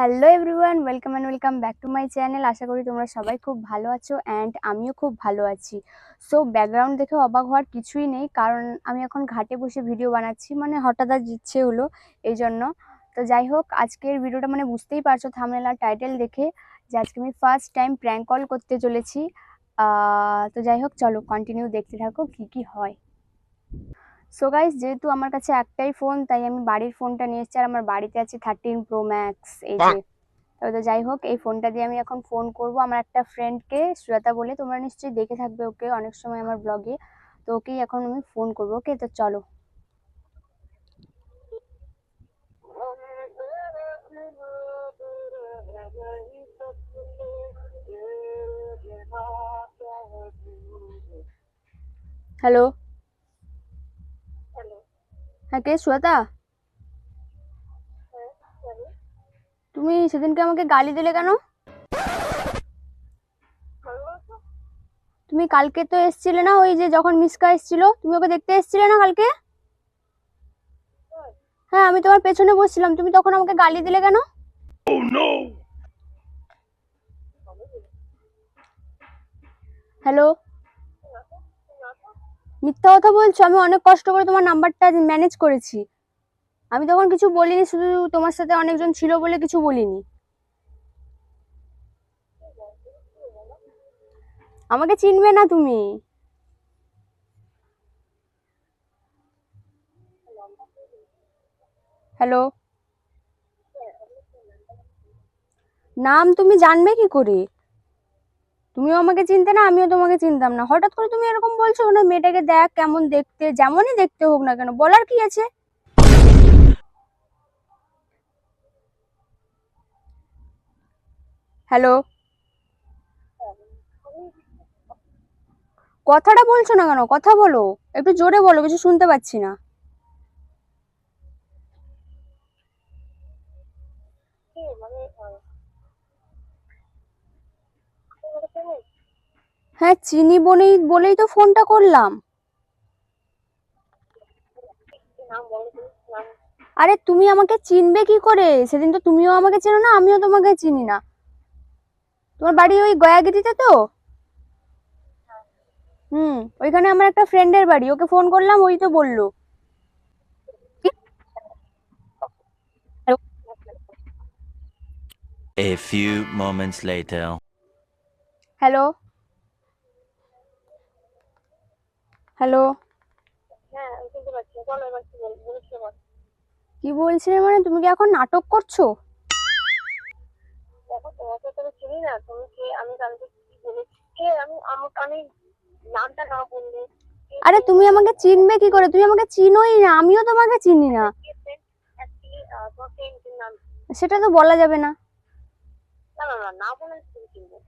Hello everyone welcome and welcome back to my channel আশা করি তোমরা সবাই খুব ভালো আছো অ্যান্ড আমিও খুব ভালো আছি। সো ব্যাকগ্রাউন্ড দেখে অবাক হওয়ার কিছুই নেই, কারণ আমি এখন ঘাটে বসে ভিডিও বানাচ্ছি মানে হঠাৎ আজ ইচ্ছে হলো এই জন্য তো যাই হোক, আজকের ভিডিওটা মানে বুঝতেই পারছ থামনেল টাইটেল দেখে যে আজকে আমি ফার্স্ট টাইম প্র্যাঙ্ক কল করতে চলেছি। তো যাই হোক, চলো কন্টিনিউ দেখতে থাকো কি কি হয়। সো গাইস যেহেতু আমার কাছে একটাই ফোন তাই আমি বাড়ির ফোনটা নিয়ে এসেছি আর আমার বাড়িতে আছে থার্টিন প্রো ম্যাক্স এই যে। তবে তো যাই হোক এই ফোনটা দিয়ে আমি এখন ফোন করব। আমার একটা ফ্রেন্ডকে শ্রেতা বলে তোমরা নিশ্চয়ই দেখে থাকবে ওকে অনেক সময় আমার ব্লগে তো ওকেই এখন আমি ফোন করব ওকে তো চলো। হ্যালো হ্যাঁ কে? শ্বেতা তুমি সেদিনকে আমাকে গালি দিলে কেন? তুমি কালকে তো এসছিলে না ওই যে যখন মিসকা এসছিল তুমি ওকে দেখতে এসছিলে না কালকে? হ্যাঁ আমি তোমার পেছনে বসছিলাম তুমি তখন আমাকে গালি দিলে কেন? হ্যালো? মিথ্যা কথা বলছো? আমি অনেক কষ্ট করে তোমার নাম্বারটা ম্যানেজ করেছি। আমি তখন কিছু বলিনি, শুধু তোমার সাথে অনেকজন ছিল বলে কিছু বলিনি। আমাকে চিনবে না তুমি। হ্যালো নাম তুমি জানবে কি করে? তুমিও আমাকে চিনতে না, আমিও তোমাকে চিনতাম না। হঠাৎ করে তুমি এরকম বলছো না মেয়েটাকে দেখ কেমন দেখতে, যেমনই দেখতে হোক না কেন। বলার কি আছে? হ্যালো? কথাটা বলছো না কেন? কথা বলো। একটু জোরে বলো, কিছু শুনতে পাচ্ছি না। হ্যাঁ চিনি বলেই বলেই তো ফোনটা করলাম। আরে তুমি আমাকে চিনবে কি করে? সেদিন তো তুমিও আমাকে চেনো না আমিও তোমাকে চিনি না। তোমার বাড়ি ওই গয়াগিরিতে তো? হুম ওইখানে আমার একটা ফ্রেন্ডের বাড়ি ওকে ফোন করলাম ওই তো বলল। A few moments later. Hello hello. হ্যাঁ কি বলছিলে মানে তুমি কি এখন নাটক করছ? দেখো তোমাকে তো চিনি না তুমি কে আমি কালকে কি বলেছি কে আমি নামটা না বললে আরে তুমি আমাকে চিনবে কি করে? তুমি আমাকে চিনোই না আমিও তোমাকে চিনি না। সেটা তো বলা যাবে না। না না না বলে তুমি চিনবে।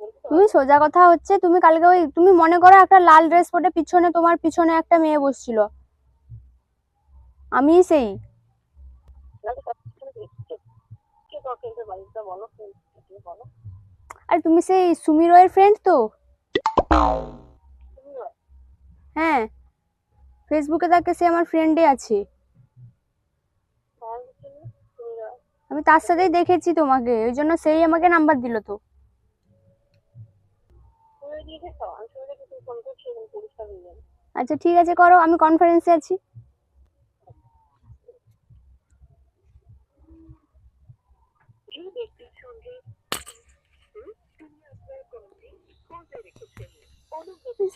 তুমি সোজা কথা হচ্ছে, তুমি কালকে ওই, তুমি মনে করো একটা লাল ড্রেস পরে পিছনে তোমার পিছনে একটা মেয়ে বসছিল। আমি সেই। আর তুমি সেই সুমি রয়ের ফ্রেন্ড তো? হ্যাঁ। ফেসবুকে তাকে সে আমার ফ্রেন্ডে আছে। আমি তার সাথেই দেখেছি তোমাকে, ওই জন্য সেই আমাকে নাম্বার দিল তো। আচ্ছা ঠিক আছে, করো, আমি কনফারেন্সে আছি।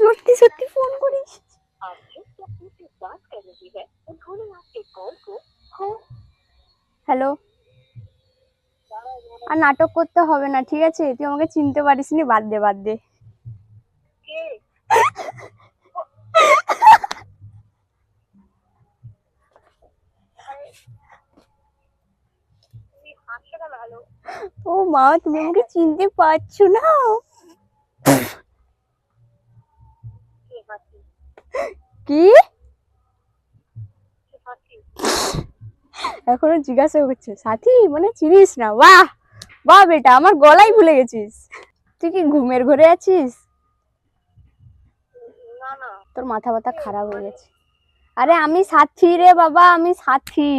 সত্যি সত্যি ফোন করিস? হ্যালো আর নাটক করতে হবে না, ঠিক আছে? তুই আমাকে চিনতে পারিস নি বাদ দে বাদ দে। মা, তুমি আমাকে চিনতে পারছ না? কি? এখনও জিজ্ঞাসা করছে, সাথী মানে চিনিস না? বাহ বাহ বেটা, আমার গলাই ভুলে গেছিস। তুই কি ঘুমের ঘরে আছিস? তোর মাথা ব্যথা খারাপ হয়ে গেছে। আরে আমি সাথী রে বাবা, আমি Sathi.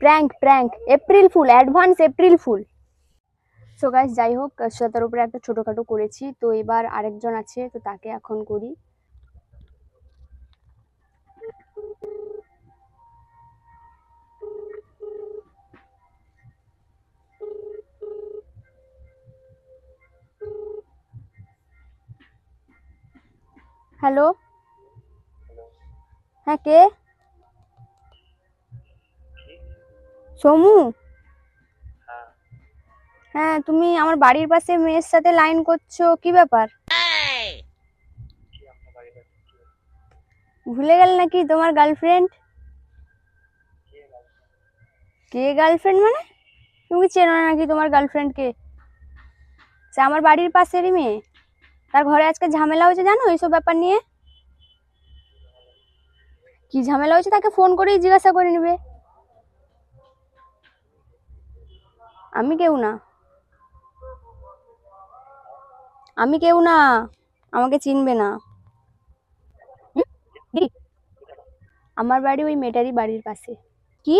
Prank prank, April fool, advance April fool. So guys যাই হোক, শ্বেতার উপরে একটা ছোটোখাটো করেছি, তো এবার আরেকজন আছে, তো তাকে এখন করি। হ্যালো হ্যাঁ কে? সমু? হ্যাঁ তুমি আমার বাড়ির পাশে মেয়ের সাথে লাইন করছ, কি ব্যাপার? ভুলে গেল নাকি তোমার গার্লফ্রেন্ড কে গার্লফ্রেন্ড মানে? তুমি চেনো নাকি তোমার গার্লফ্রেন্ডকে সে আমার বাড়ির পাশেরই মেয়ে। তার ঘরে আজকে ঝামেলা হয়েছে জানো এইসব ব্যাপার নিয়ে? কি ঝামেলা হয়েছে তাকে ফোন করেই জিজ্ঞাসা করে নিবে। আমি কেউ না। আমি কেউ না। আমাকে চিনবে না। আমার বাড়ি ওই মেয়েটারই বাড়ির পাশে। কি?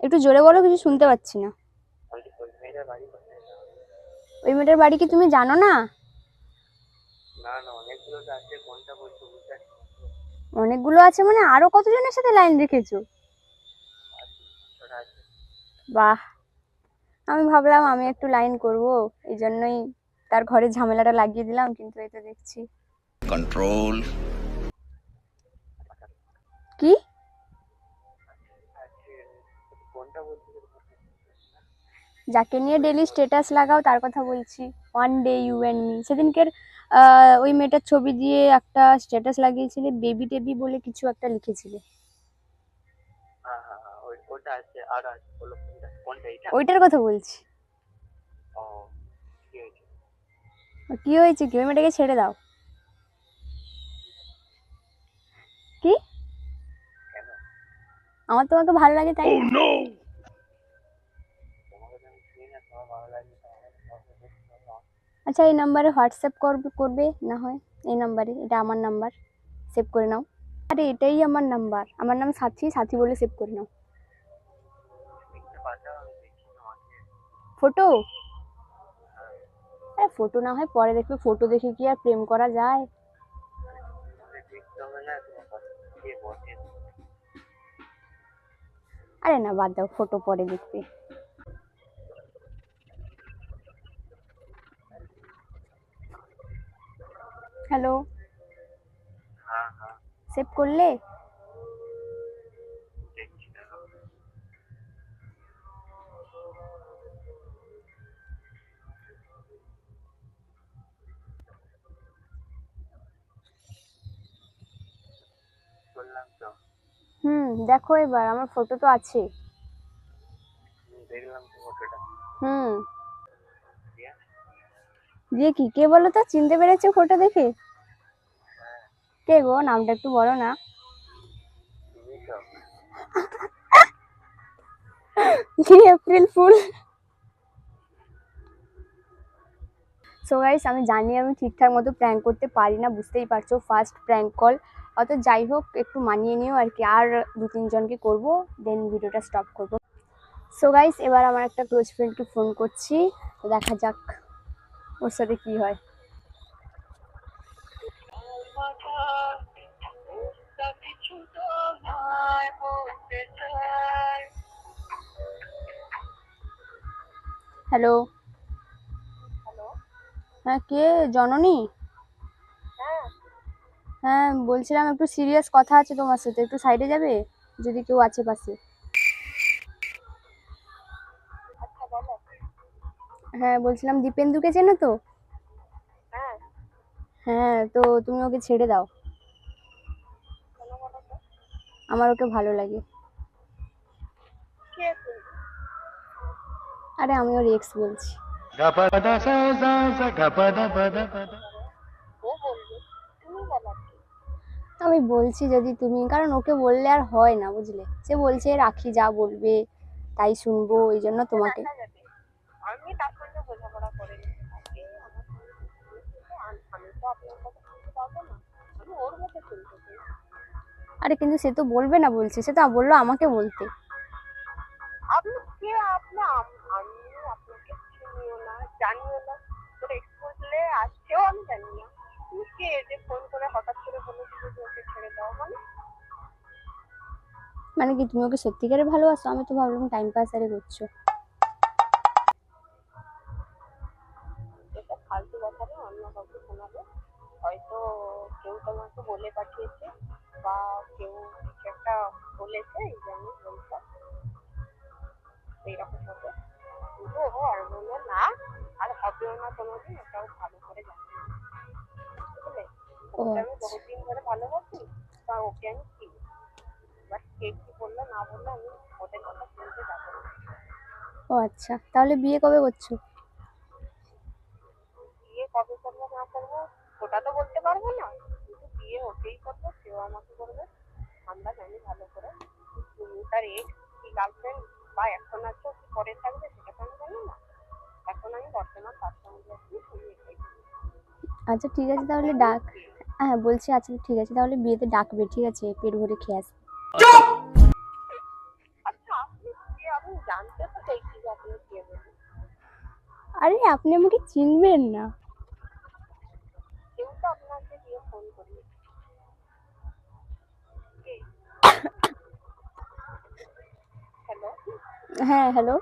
একটু জোরে বলো কিছু শুনতে পাচ্ছি না। ওই মেয়েটার বাড়ি কি তুমি জানো না? অনেকগুলো আছে মানে আরও কতজনের সাথে লাইন রেখেছো? ওরা বাহ। আমি ভাবলাম আমি একটু লাইন করব এই জন্যই তার ঘরে ঝামেলাটা লাগিয়ে দিলাম কিন্তু এই তো দেখছি। Control. কি? বলছো যাকে নিয়ে ডেলি স্ট্যাটাস লাগাও তার কথা বলছি। One day you and me সেদিনকের ওই মেয়েটার ছবি দিয়ে একটা স্ট্যাটাস লাগিয়েছিলে বেবি টেবি বলে কিছু একটা লিখেছিলে। হ্যাঁ হ্যাঁ হ্যাঁ ওই ওটা আছে আর আছে বলো কোনটা কোনটা এটা ওইটার কথা বলছি ও কি হয়েছে কি হয়েছে কি? ওই মেয়েটাকে ছেড়ে দাও। কি? আমার তোমাকে ভালো লাগে তাই ভালো- আচ্ছা এই নাম্বারে হোয়াটসঅ্যাপ করবে করবে না হয়? এই নাম্বারে এটা আমার নাম্বার। সেভ করে নাও। আরে এটাই আমার নাম্বার। আমার নাম সাথী সাথী বলে সেভ করে নাও। ফটো? আরে ফটো না হয় পরে দেখবে ফটো দেখে কি আর প্রেম করা যায়? আরে না বাদ দাও ফটো পরে দেখবে। হ্যালো হ্যাঁ হ্যাঁ। সেভ করলে? হুম দেখো এবার আমার ফটো তো আছে হুম, দেখলাম তো ফটোটা হুম। দিয়ে? কি কে বলো তো? চিনতে পেরেছ ফটো দেখে? কে গো? নামটা একটু বলো না। কি এপ্রিল ফুল? সো গাইস আমি জানি আমি ঠিকঠাক মতো প্র্যাঙ্ক করতে পারি না বুঝতেই পারছ ফার্স্ট প্র্যাঙ্ক কল অত যাই হোক একটু মানিয়ে নিও আর কি। আর দু তিনজনকে করব দেন ভিডিওটা স্টপ করব। সো গাইস এবার আমার একটা ক্লোজ ফ্রেন্ডকে ফোন করছি তো দেখা যাক ওর সাথে কি হয়। হ্যালো হ্যাঁ কে? জননী? হ্যাঁ বলছিলাম একটু সিরিয়াস কথা আছে তোমার সাথে একটু সাইডে যাবে? যদি কেউ আছে পাশে। হ্যাঁ বলছিলাম দীপেন্দুকে চেনো তো? হ্যাঁ। হ্যাঁ তো তুমি ওকে ছেড়ে দাও। আমার ওকে ভালো লাগে। আরে আমি ওর এক্স বলছি ও বলবে তুমি বলো আমি বলছি যদি তুমি কারণ ওকে বললে আর হয় না বুঝলে? সে বলছে রাখি যা বলবে তাই শুনব এই জন্য তোমাকে। আমি তার সঙ্গে বোঝাপড়া করে আরে কিন্তু সে তো বলবে না বলছে সে তো বলল আমাকে বলতে। জানিও না। আসছেও আমি জানি না। তুমি কে যে ফোন করে হঠাৎ করে বলে দিল যে ওকে ছেড়ে দাও মানে? মানে কি তুমি ওকে সত্যিকারে ভালোবাসো? আমি তো ভাবলাম টাইম পাস আরে করছ। এটা ফালতু কথা না অন্য কাউকে শোনাবে। হয়তো কেউ তোমাকে বলে পাঠিয়েছে বা কেউ কিছু একটা বলেছে এই জন্য বলছো। এইরকম হবে। আর বলল না আর হবেও না কোনোদিন এটাও ভালো করে জানি। ওকে আমি আচ্ছা। বহুদিন ধরে ভালোবাসি বা ওকে আমি চিনি এবার কে কি বলল না বলল আমি ওদের কথা শুনতে যাব। ও আচ্ছা তাহলে বিয়ে কবে করছ? বিয়ে কবে করব না করব ওটা তো বলতে পারব না। কিন্তু বিয়ে ওকেই করব সেও আমাকে করবে আমরা জানি ভালো করে তার এক্স কি গার্লফ্রেন্ড বা এখন আছো কি পরে থাকবে সেটা তো আমি জানি না। এখন আমি বর্তমান তার সঙ্গে আছি তুমি এটাই আচ্ছা ঠিক আছে তাহলে ডাক। হ্যাঁ বলছি আচ্ছা ঠিক আছে তাহলে বিয়েতে ডাকবে ঠিক আছে পেট ভরে খেয়ে আসবে। আচ্ছা আরে আপনি আমাকে চিনবেন না। হ্যাঁ হ্যালো।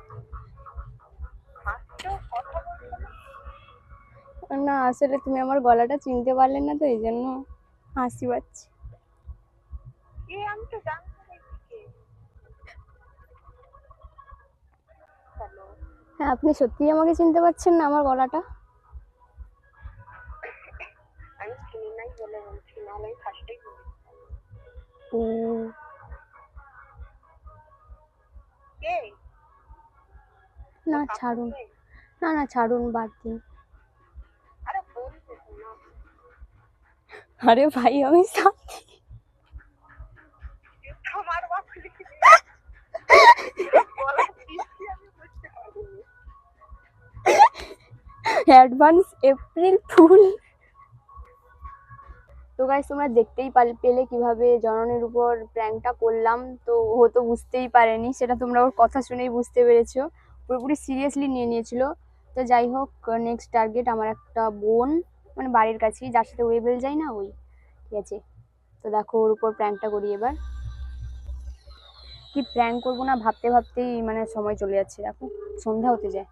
না আসলে তুমি আমার গলাটা চিনতে পারলে না তো এই জন্য হাসি পাচ্ছি। হ্যাঁ আপনি সত্যিই আমাকে চিনতে পারছেন না আমার গলাটা? না ছাড়ুন। না না ছাড়ুন বাদ দিন আরে বলছে তো না আরে ভাই আমি পারিনি। অ্যাডভান্স এপ্রিল ফুল তো গাইস তোমরা দেখতেই পাল- পেলে কীভাবে জননের উপর প্র্যাঙ্কটা করলাম। তো ও তো বুঝতেই পারেনি সেটা তোমরা ওর কথা শুনেই বুঝতে পেরেছ। পুরোপুরি সিরিয়াসলি নিয়ে নিয়েছিল। তো যাই হোক নেক্সট টার্গেট আমার একটা বোন। মানে বাড়ির কাছেই, যার সাথে ওয়েবেল যায় না ওই, ঠিক আছে? তো দেখো ওর উপর প্র্যাঙ্কটা করি এবার। কি প্র্যাঙ্ক করব না ভাবতে ভাবতেই মানে সময় চলে যাচ্ছে, দেখো, সন্ধ্যা হতে যায়।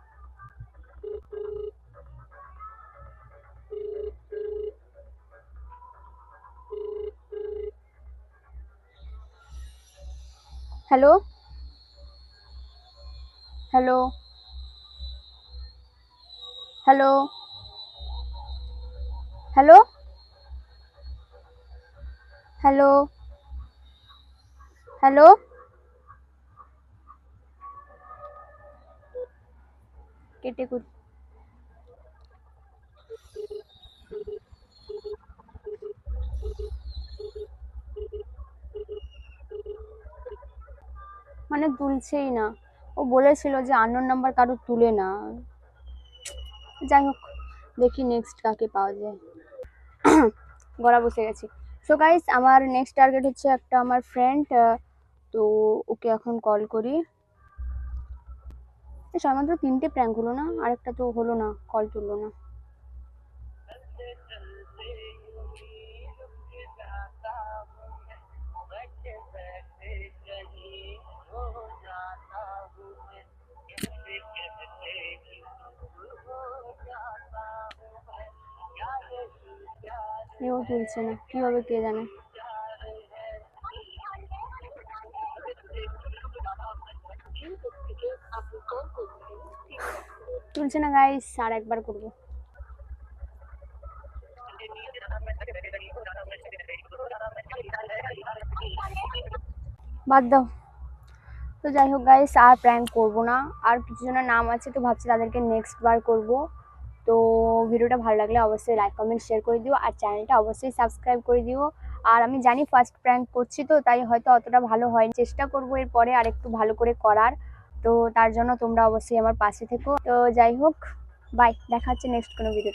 Hello hello hello hello? Hello? Hello? কেটে কুট মানে তুলছেই না। ও বলেছিল যে আননোন নাম্বার কারও তুলে না। যাই হোক, দেখি নেক্সট কাকে পাওয়া যায়। গলা বসে গেছি। সো গাইস আমার নেক্সট টার্গেট হচ্ছে একটা আমার ফ্রেন্ড তো ওকে এখন কল করি। সবেমাত্র তিনটে প্র্যাঙ্ক হলো না, আরেকটা তো হলো না কল তুললো না। কেউ তুলছে না। কি হবে কে জানে? তুলছে না গাইস আর একবার করব। বাদ দাও। তো যাই হোক গাইস আর প্র্যাঙ্ক করব না। আর কিছু জনের নাম আছে, তো ভাবছি তাদেরকে নেক্সট বার করব। তো ভিডিওটা ভালো লাগলে অবশ্যই লাইক কমেন্ট শেয়ার করে দিও আর চ্যানেলটা অবশ্যই সাবস্ক্রাইব করে দিও। আর আমি জানি ফার্স্ট প্র্যাঙ্ক করছি তো, তাই হয়তো অতটা ভালো হয় চেষ্টা করব এরপরে আর একটু ভালো করে করার। তো তার জন্য তোমরা অবশ্যই আমার পাশে থেকো। তো যাই হোক বাই দেখা হচ্ছে নেক্সট কোনো ভিডিও